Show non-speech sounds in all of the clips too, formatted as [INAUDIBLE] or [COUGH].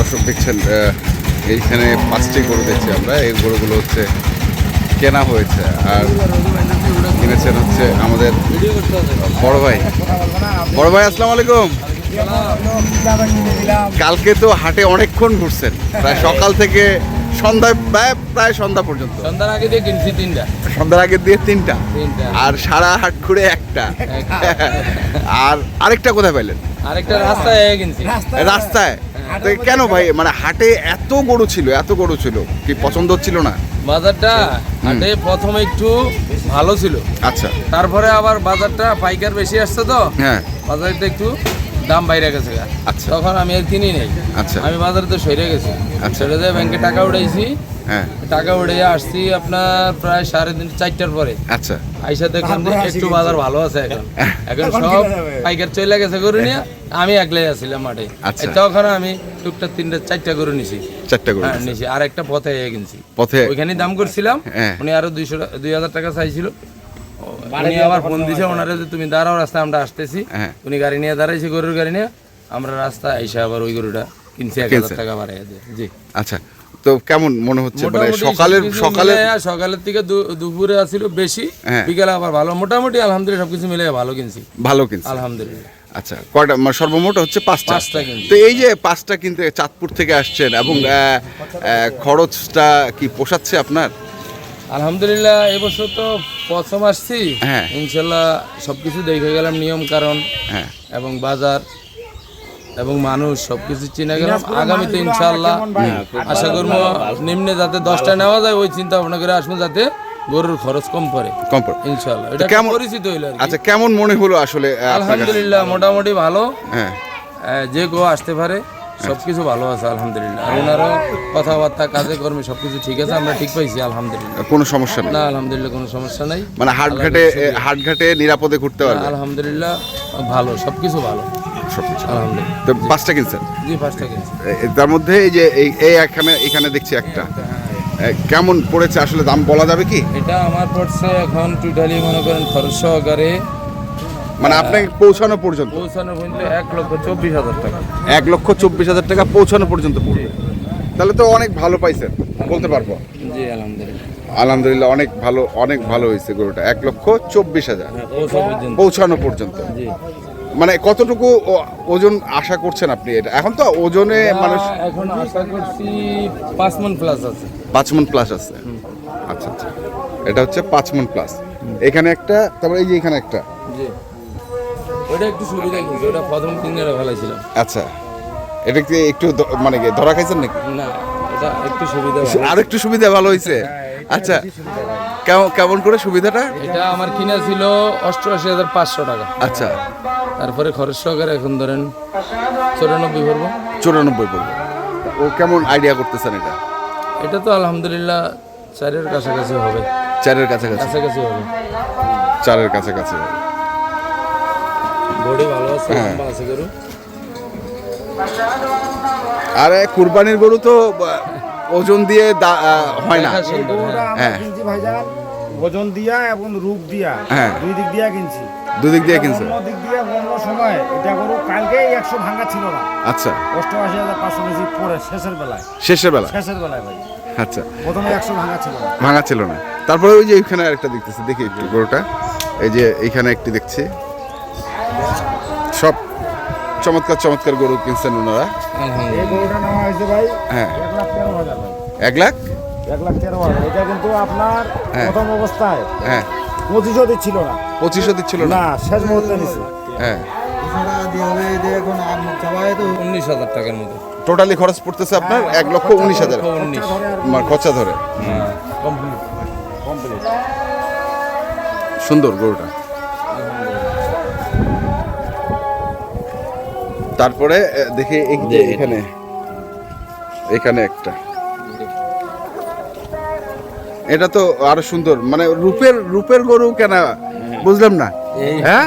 দর্শক দেখছেন এইখানে পাঁচটি গরু দেখছি আমরা। এই গরুগুলো হচ্ছে কেনা হয়েছে। আর কিনেছেন হচ্ছে আমাদের বড় ভাই। বড় ভাই আসসালামু আলাইকুম। কালকে তো হাটে অনেকক্ষণ ঘুরছেন। প্রায় সকাল থেকে সন্ধ্যায় প্রায় প্রায় সন্ধ্যা পর্যন্ত। সন্ধ্যার আগে দিয়ে কিনছি তিনটা। সন্ধ্যার আগে দিয়ে তিনটা। তিনটা। আর সারা হাট ঘুরে একটা। আর আরেকটা কোথায় পাইলেন? আরেকটা রাস্তায় কিনছি। রাস্তায়? তো কেন ভাই? মানে হাটে এত গরু ছিল এত গরু ছিল। কি পছন্দ হচ্ছিল না? বাজারটা হাটে প্রথমে একটু ভালো ছিল। আচ্ছা। তারপরে আবার বাজারটা পাইকার বেশি আসছে তো। হ্যাঁ। বাজারটা একটু দাম বাইরে গেছে আচ্ছা। তখন আমি আর কিনি নেই। আচ্ছা। আমি বাজারে তো সরে গেছি। আচ্ছা। সরে ব্যাংকে টাকা উঠাইছি। হ্যাঁ। টাকা উঠে আসছি আপনার প্রায় সাড়ে তিন চারটার পরে। আচ্ছা। আইসা দেখলাম একটু বাজার ভালো আছে এখন। [LAUGHS] এখন সব পাইকার চলে গেছে গরু নিয়ে। আমি একলাই আসছিলাম মাঠে। আচ্ছা। তখন আমি টুকটাক তিনটা চারটা গরু নিছি। চারটা গরু হ্যাঁ নিছি। আর একটা পথে কিনছি পথে ওইখানে দাম করছিলাম। হ্যাঁ। উনি আরও দুইশো দুই হাজার টাকা চাইছিল। উনি আবার ফোন দিছে ওনারে যে তুমি দাঁড়াও রাস্তায় আমরা আসতেছি। হ্যাঁ। উনি গাড়ি নিয়ে দাঁড়াইছে গরুর গাড়ি নিয়ে। আমরা রাস্তা আইসা আবার ওই গরুটা কিনছি এক। হাজার টাকা বাড়াই দিয়ে। জি। আচ্ছা তো কেমন মনে হচ্ছে? মানে সকালের সকালে সকালের থেকে দু- দুপুরে আসছিল বেশি। বিকালে আবার ভালো। মোটামুটি আলহামদুলিল্লাহ সবকিছু মিলে ভালো কিনছি। ভালো কিনছে। আলহামদুলিল্লাহ। আচ্ছা কয়টা? মানে সর্বমোট হচ্ছে পাঁচটা। তো এই যে পাঁচটা কিনতে চাঁদপুর থেকে আসছেন এবং খরচটা কি পোষাচ্ছে আপনার? আলহামদুলিল্লাহ এবছর তো প্রথম আসছি। হ্যাঁ। ইনশাল্লাহ সবকিছু দেখে গেলাম নিয়ম কারণ হ্যাঁ। এবং বাজার এবং মানুষ সবকিছু চিনে গেলাম। আগামীতে ইনশাল্লাহ আশা করব নিম্নে যাতে দশটা নেওয়া যায় ওই চিন্তা ভাবনা করে আসব যাতে। গরুর খরচ কম পড়ে। কম পড়ে। ইনশাল্লাহ এটা কেমন- পরিচিত হইল আচ্ছা কেমন মনে হলো আসলে? আলহামদুলিল্লাহ মোটামুটি ভালো। হ্যাঁ। যে গো আসতে পারে সবকিছু ভালো আছে আলহামদুলিল্লাহ। আর ওনারও কথাবার্তা কাজে কর্মে সবকিছু ঠিক আছে আমরা ঠিক পাইছি আলহামদুলিল্লাহ। কোনো সমস্যা নেই? না আলহামদুলিল্লাহ কোনো সমস্যা নাই। মানে হাটঘাটে হাটঘাটে নিরাপদে ঘুরতে পারবে? আলহামদুলিল্লাহ ভালো সবকিছু ভালো। তো পাঁচটা কিনছেন? জি ফার্স্টটা কিনছি। এ- এ- তার মধ্যে এই যে এই এখানে এখানে দেখছি একটা। এ, কেমন পড়েছে? আসলে দাম বলা যাবে কি? এটা আমার পড়ছে এখন টোটালি মনে করেন খরচ সহকারে মানে আপনাকে পৌঁছানো পর্যন্ত? পৌঁছানো পর্যন্ত এক লক্ষ চব্বিশ হাজার টাকা। এক লক্ষ চব্বিশ হাজার টাকা পৌঁছানো পর্যন্ত পড়বে। তাহলে তো অনেক ভালো পাইছেন বলতে পারব? জি আলহামদুলিল্লাহ। আলহামদুলিল্লাহ অনেক ভালো অনেক ভালো হয়েছে গরুটা। এক লক্ষ চব্বিশ হাজার হ্যাঁ, পৌঁছানো পর্যন্ত। মানে কতটুকু ওজন আশা করছেন আপনি এটা? এখন তো ওজনে মানুষ এখন আশা করছি পাঁচ মন প্লাস আছে। পাঁচ মন প্লাস আছে। আচ্ছা আচ্ছা। এটা হচ্ছে পাঁচ মন প্লাস এখানে একটা তারপরে এই যে এখানে একটা। জি। ওটা একটু সুবিধা কিন্তু ওটা প্রথম দিনের ফেলাইছিলাম আচ্ছা। এটা কি একটু মানে কি ধরা খাইছেন নাকি? না এটা একটু সুবিধা ভালো। আর একটু সুবিধা ভালো হয়েছে আচ্ছা কেমন কেমন করে সুবিধাটা? এটা আমার কিনা ছিল অষ্টআশি হাজার পাঁচশো টাকা। আচ্ছা। তারপরে খরচ সহকারে এখন ধরেন চৌরানব্বই পড়ব। চুরানব্বই পড়বে। ও কেমন আইডিয়া করতেছেন এটা? এটা তো আলহামদুলিল্লাহ চারের কাছাকাছি হবে। চারের কাছাকাছি। কাছাকাছি হবে। চারের কাছাকাছি বডি ভালো আছে হ্যাঁ। আছে গরু। আরে কুরবানির গরু তো ওজন দিয়ে দা- হয় না। হ্যাঁ। ওজন দিয়া এবং রূপ দিয়া হ্যাঁ। দুই দিক দিয়া কিনছি। দুদিক দিয়ে কিনছে? দিক দিয়ে অন্য সময় এটা গরু কালকে একশো ভাঙা ছিল না। আচ্ছা। অষ্টআশি হাজার পাঁচশো কেজি পরে শেষের বেলায়। শেষের বেলা শেষের বেলায় ভাই। আচ্ছা। প্রথমে একশো ভাঙা ছিল না। ভাঙা ছিল না। তারপরে ওই যে এখানে আরেকটা দেখতেছি দেখি একটু গরুটা। এই যে এইখানে একটি দেখছি। সব চমৎকার চমৎকার গরু কিনছেন ওনারা। হ্যাঁ। এক লাখ এক লাখ? এক লাখ তেরো হাজার। এটা কিন্তু আপনার হ্যাঁ। প্রথম অবস্থায়। হ্যাঁ। পঁচিশও দিচ্ছিল না। দিচ্ছিল না? না শেষ মুহূর্তে হ্যাঁ। উনিশ হাজার টাকার মতো। টোটালি খরচ পড়তেছে আপনার এক লক্ষ উনিশ হাজার। উনিশ খরচা ধরে। কমপ্লিট কমপ্লিট সুন্দর গরুটা। তারপরে দেখি এই যে এখানে। এখানে একটা। এটা তো আরও সুন্দর। মানে রূপের রূপের গরু কেনা বুঝলাম না? হ্যাঁ?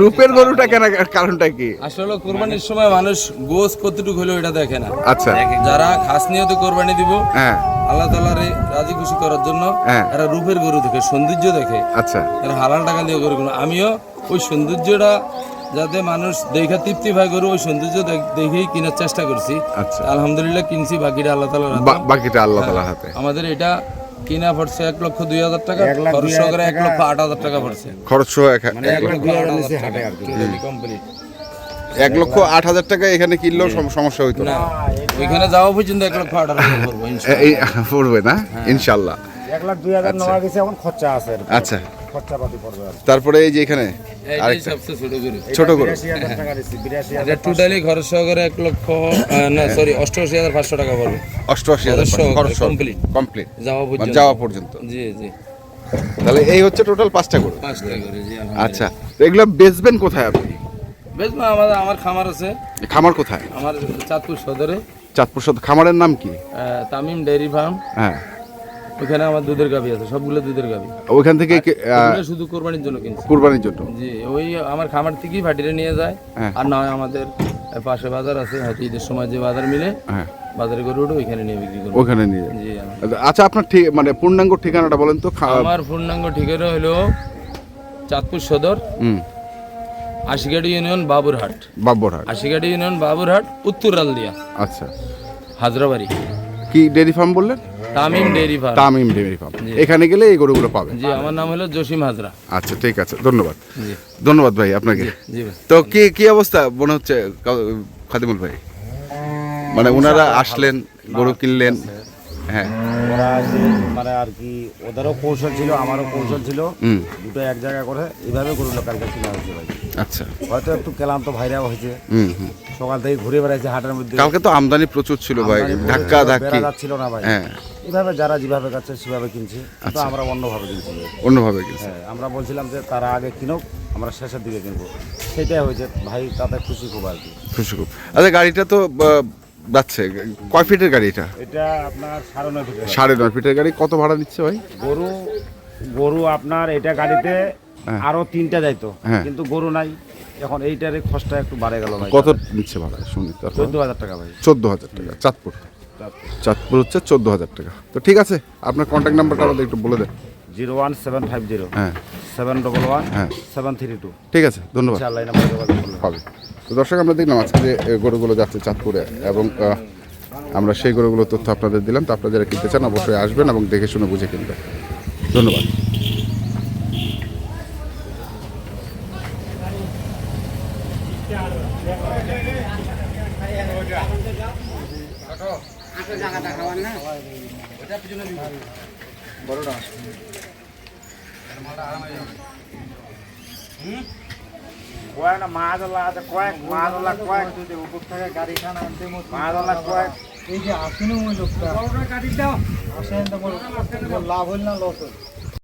রূপের গরুটা কেনা কারণটা কি? আসলে কোরবানির সময় মানুষ গোস কতটুকু হলো এটা দেখে না। আচ্ছা। যারা খাস নিয়ত কোরবানি দিব হ্যাঁ। আল্লাহ তালারে রাজি খুশি করার জন্য হ্যাঁ। এরা রূপের গরু দেখে সৌন্দর্য দেখে। আচ্ছা। এরা হালাল টাকা দিয়ে গরু আমিও ওই সৌন্দর্যটা যাতে মানুষ দেখা তৃপ্তি পায় গরু ওই সৌন্দর্য দেখ- দেখেই কেনার চেষ্টা করছি। আচ্ছা। আলহামদুলিল্লাহ কিনছি বাকিটা আল্লাহ তালা বাকিটা আল্লাহ তালার হাতে। আমাদের এটা কিনা পড়ছে এক লক্ষ দুই হাজার টাকা খরচ সহকারে এক লক্ষ আট হাজার টাকা পড়ছে। খরচ এক মানে এক লক্ষ আট হাজার টাকা এখানে কিনলেও সম- সমস্যা হইতো না ওইখানে যাওয়া পর্যন্ত এক লক্ষ টাকা পড়ব না? ইনশাল্লাহ। এক লাখ দুই হাজার নেওয়া গেছে এখন খরচা আছে আচ্ছা। পড়বে তারপরে এই যে এখানে ছোট এটা হাজার টোটালি খরচ সহকারে এক লক্ষ না সরি অষ্টআশি হাজার পাঁচশো টাকা পড়বে। অষ্টআশি হাজার খরচ। কমপ্লিট যাওয়া পর্যন্ত। যাওয়া পর্যন্ত। জি জি। তাহলে এই হচ্ছে টোটাল পাঁচটা গরু পাঁচটা করে জি আচ্ছা তো এগুলো বেচবেন কোথায় আপনি? আমাদের আমার খামার আছে। খামার কোথায়? আমার চাঁদপুর সদরে। চাঁদপুর সদ খামারের নাম কি? Tamim dairy farm. হ্যাঁ। ওখানে আমার দুধের গাবি আছে সবগুলো দুধের গাবি ওইখান থেকে শুধু কোরবানির জন্য কিনছি। কুরবানির জন্য? জি ওই আমার খামার থেকেই ভাটিরে নিয়ে যায়। হ্যাঁ। আর নয় আমাদের পাশে বাজার আছে হয়তো ঈদের সময় যে বাজার মিলে হ্যাঁ। বাজারে গরু উঠে ওইখানে নিয়ে বিক্রি করব ওখানে নিয়ে জি আচ্ছা আপনার ঠিক মানে পূর্ণাঙ্গ ঠিকানাটা বলেন তো আমার পূর্ণাঙ্গ ঠিকানা হলো চাঁদপুর সদর। আশিগাড়ি ইউনিয়ন বাবুরহাট। বাব্বরহাট আশিগাড়ি ইউনিয়ন বাবুরহাট উত্তর রালদিয়া আচ্ছা। হাজরাবাড়ি। কি ডেয়ারি ফার্ম বললেন? Tamim dairy farm. Tamim dairy farm. এখানে গেলে এই গরুগুলো পাবেন। জি আমার নাম হলো জসিম হাজরা। আচ্ছা ঠিক আছে ধন্যবাদ। জি। ধন্যবাদ ভাই আপনাকে। জি তো কি কি অবস্থা মনে হচ্ছে খাদিমুল ভাই? মানে ওনারা আসলেন গরু কিনলেন। হ্যাঁ। ওরা যে মানে আর কি ওদেরও কৌশল ছিল আমারও কৌশল ছিল। দুটো এক জায়গায় করে এইভাবে গরুগুলো কালকে কিনা হয়েছে ভাই আচ্ছা। হয়তো একটু ক্লান্ত ভাইরাও হয়েছে। সকাল থেকে ঘুরে বেড়াইছে হাটের মধ্যে। কালকে তো আমদানি প্রচুর ছিল ভাই ধাক্কা ধাক্কি। যাচ্ছিল না ভাই। হ্যাঁ। এইভাবে যারা যেভাবে কাছে সেভাবে কিনছে। তো আচ্ছা। আমরা অন্যভাবে কিনছি অন্যভাবে গেছে হ্যাঁ আমরা বলছিলাম যে তারা আগে কিনুক আমরা শেষের দিকে কিনবো। সেটাই হয়েছে। ভাই তাতে খুশি খুব আর কি। খুশি খুব। আচ্ছা গাড়িটা তো যাচ্ছে। কয় ফিটের গাড়ি এটা? এটা আপনার সাড়ে নয় ফিটের সাড়ে নয় ফিটের গাড়ি। কত ভাড়া নিচ্ছে ভাই? গরু গরু আপনার এটা গাড়িতে হ্যাঁ। আরও তিনটা যাইতো। হ্যাঁ। কিন্তু গরু নাই। এখন এইটার খরচটা একটু বাড়ে গেল ভাই। কত নিচ্ছে ভাড়া? শুনি চোদ্দ হাজার টাকা ভাই। চোদ্দ হাজার টাকা। চাঁদপুর। চাঁদপুর। হচ্ছে চোদ্দ হাজার টাকা। তো ঠিক আছে আপনার কন্ট্যাক্ট নাম্বারটা আমাদের একটু বলে দেন। Zero one seven five zero. হ্যাঁ। সেভেন ডবল ওয়ান হ্যাঁ। সেভেন থ্রি টু ঠিক আছে ধন্যবাদ। যোগাযোগ হবে তো দর্শক আমরা দেখলাম আজকে যে গরুগুলো যাচ্ছে চাঁদপুরে এবং আমরা সেই গরুগুলোর তথ্য আপনাদের দিলাম। তো আপনারা যারা কিনতে চান অবশ্যই আসবেন এবং দেখে শুনে বুঝে কিনবেন। ধন্যবাদ। কয়েক না মাছওয়ালা আছে, কয়েক মাছওয়ালা কয়েক উপর থেকে গাড়ি খান আনতে মাছওয়ালা কয়েক। এই যে আসেনি ওই লোকটা। গাড়ি দাও আসেন তো লাভ হইল না, লস হইল?